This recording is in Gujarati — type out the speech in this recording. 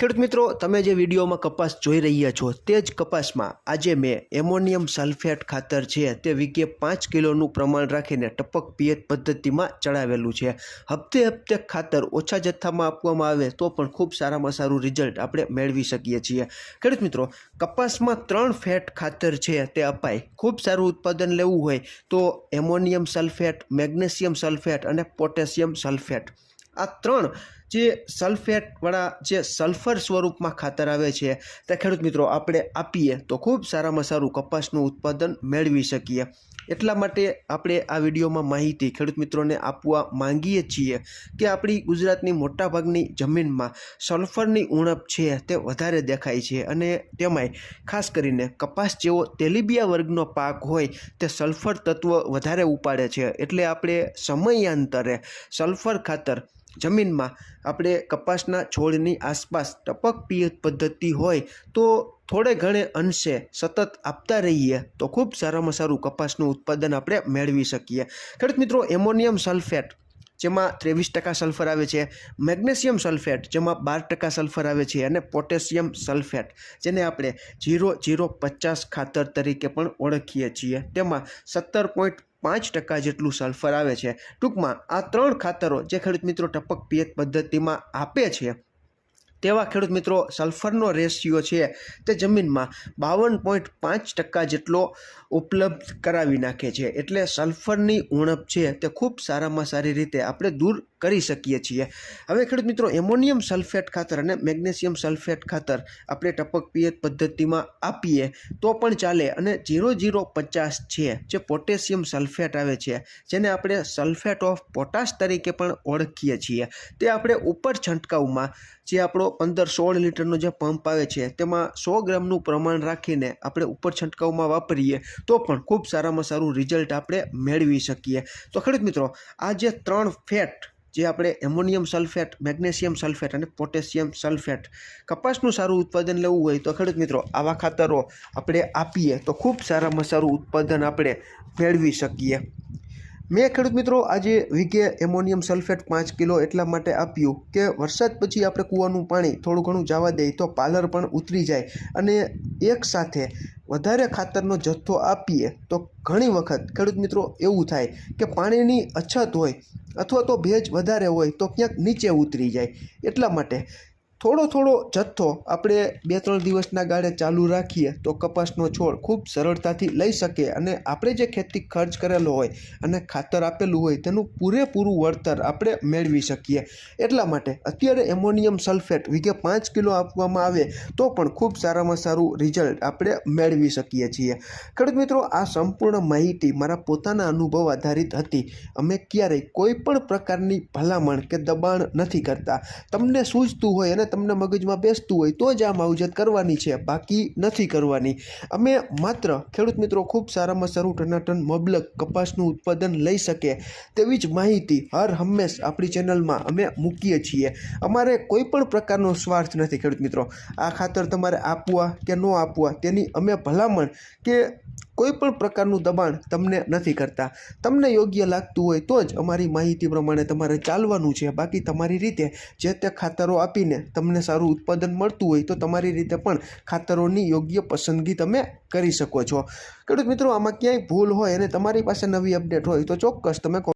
ખેડૂત મિત્રો, તમે જે વિડીયોમાં કપાસ જોઈ રહ્યા છો તે જ કપાસમાં આજે મેં એમોનિયમ સલ્ફેટ ખાતર છે તે વીઘે પાંચ કિલોનું પ્રમાણ રાખીને ટપક પિયત પદ્ધતિમાં ચડાવેલું છે. હપ્તે હપ્તે ખાતર ઓછા જથ્થામાં આપવામાં આવે તો પણ ખૂબ સારામાં સારું રિઝલ્ટ આપણે મેળવી શકીએ છીએ. ખેડૂત મિત્રો, કપાસમાં ત્રણ ફેટ ખાતર છે તે અપાય. ખૂબ સારું ઉત્પાદન લેવું હોય તો એમોનિયમ સલ્ફેટ, મેગ્નેશિયમ સલ્ફેટ અને પોટેશિયમ સલ્ફેટ. આ ત્રણ જે સલ્ફેટવાળા જે સલ્ફર સ્વરૂપમાં ખાતર આવે છે, તે ખેડૂત મિત્રો, આપણે આપીએ તો ખૂબ સારામાં સારું કપાસનું ઉત્પાદન મેળવી શકીએ. એટલા માટે આપણે આ વિડીયોમાં માહિતી ખેડૂત મિત્રોને આપવા માંગીએ છીએ કે આપણી ગુજરાતની મોટાભાગની જમીનમાં સલ્ફરની ઉણપ છે તે વધારે દેખાય છે અને તેમાંય ખાસ કરીને કપાસ જેવો તેલીબિયા વર્ગનો પાક હોય તે સલ્ફર તત્વ વધારે ઉપાડે છે. એટલે આપણે સમયાંતરે સલ્ફર ખાતર જમીનમાં આપણે કપાસના છોડની આસપાસ ટપક પિયત પદ્ધતિ હોય તો થોડે ઘણે અંશે સતત આપતા રહીએ તો ખૂબ સારામાં સારું કપાસનું ઉત્પાદન આપણે મેળવી શકીએ. ખેડૂત મિત્રો, એમોનિયમ સલ્ફેટ, જેમાં ત્રેવીસ ટકા સલ્ફર આવે છે. મેગ્નેશિયમ સલ્ફેટ, જેમાં બાર ટકા સલ્ફર આવે છે. અને પોટેશિયમ સલ્ફેટ, જેને આપણે જીરો જીરો પચાસ ખાતર તરીકે પણ ઓળખીએ છીએ. તેમાં સત્તર પોઈન્ટ પાંચ ટકા જેટલું સલ્ફર આવે છે. ટૂંકમાં આ ત્રણ ખાતરો જે ખેડૂત મિત્રો ટપક પિયત પદ્ધતિમાં આપે છે તેવા ખેડૂત મિત્રો સલ્ફરનો રેશિયો છે તે જમીનમાં બાવન પોઈન્ટ પાંચ ટકા જેટલો ઉપલબ્ધ કરાવી નાખે છે. એટલે સલ્ફરની ઉણપ છે તે ખૂબ સારામાં સારી રીતે આપણે દૂર કરી શકીએ છીએ. હવે ખેડૂત મિત્રો એમોનિયમ સલ્ફેટ ખાતર અને મેગ્નેશિયમ સલ્ફેટ ખાતર આપણે ટપક પિયત પદ્ધતિમાં આપીએ તો પણ ચાલે અને ઝીરો જીરો પચાસ છે જે પોટેશિયમ સલ્ફેટ આવે છે, જેને આપણે સલ્ફેટ ઓફ પોટાશ તરીકે પણ ઓળખીએ છીએ. તે આપણે ઉપર છંટકાવમાં જે આપણો પંદર સોળ લીટરનો જે પંપ આવે છે, તેમાં સો ગ્રામનું પ્રમાણ રાખીને આપણે ઉપર છંટકાવમાં વાપરીએ, તો પણ ખૂબ સારામાં સારું રિઝલ્ટ આપણે મેળવી શકીએ. તો ખેડૂત મિત્રો, આ જે ત્રણ ફેટ જે આપણે એમોનિયમ સલ્ફેટ, મેગ્નેશિયમ સલ્ફેટ અને પોટેશિયમ સલ્ફેટ કપાસનું સારું ઉત્પાદન લેવું હોય તો ખેડૂત મિત્રો, આવા ખાતરો આપણે આપીએ તો ખૂબ સારામાં સારું ઉત્પાદન આપણે મેળવી શકીએ. મેં ખેડૂત મિત્રો આજે વીકે એમોનિયમ સલ્ફેટ પાંચ કિલો એટલા માટે આપ્યું કે વરસાદ પછી આપણે કૂવાનું પાણી થોડું ઘણું જવા દઈએ તો પાલર પણ ઉતરી જાય અને એક સાથે વધારે ખાતરનો જથ્થો આપીએ તો ઘણી વખત ખેડૂત મિત્રો એવું થાય કે પાણીની અછત હોય અથવા તો ભેજ વધારે હોય તો ક્યાંક નીચે ઉતરી જાય એટલા માટે થોડો થોડો જથ્થો આપણે બે ત્રણ દિવસના ગાળે ચાલુ રાખીએ તો કપાસનો છોડ ખૂબ સરળતાથી લઈ શકે અને આપણે જે ખેતી ખર્ચ કરેલો હોય અને ખાતર આપેલું હોય તેનું પૂરેપૂરું વળતર આપણે મેળવી શકીએ. એટલા માટે અત્યારે એમોનિયમ સલ્ફેટ વીઘે પાંચ કિલો આપવામાં આવે તો પણ ખૂબ સારામાં સારું રિઝલ્ટ આપણે મેળવી શકીએ છીએ. ખેડૂત મિત્રો, આ સંપૂર્ણ માહિતી મારા પોતાના અનુભવ આધારિત હતી. અમે ક્યારેય કોઈ પણ પ્રકારની ભલામણ કે દબાણ નથી કરતા. તમને સૂઝતું હોય અને તમને મગજમાં બેસતું હોય તો જ આ માવજત કરવાની છે, બાકી નથી કરવાની. અમે માત્ર ખેડૂત મિત્રો ખૂબ સારામાં સારું ટનાટન, મબલક કપાસનું ઉત્પાદન લઈ શકે તેવી જ માહિતી હર હંમેશ આપણી ચેનલમાં અમે મૂકીએ છીએ. અમારે કોઈ પણ પ્રકારનો સ્વાર્થ નથી, ખેડૂત મિત્રો. આ ખાતર તમારે આપવા કે ન આપવા તેની અમે ભલામણ કે કોઈ પણ પ્રકારનું દબાણ તમને નથી કરતા. તમને યોગ્ય લાગતું હોય તો જ અમારી માહિતી પ્રમાણે તમારે ચાલવાનું છે. બાકી તમારી રીતે જે તે ખાતરો આપીને તમને સારું ઉત્પાદન મળતું હોય તો તમારી રીતે પણ ખાતરોની યોગ્ય પસંદગી તમે કરી શકો છો. ખેડૂત મિત્રો, આમાં ક્યાંય ભૂલ હોય અને તમારી પાસે નવી અપડેટ હોય તો ચોક્કસ તમે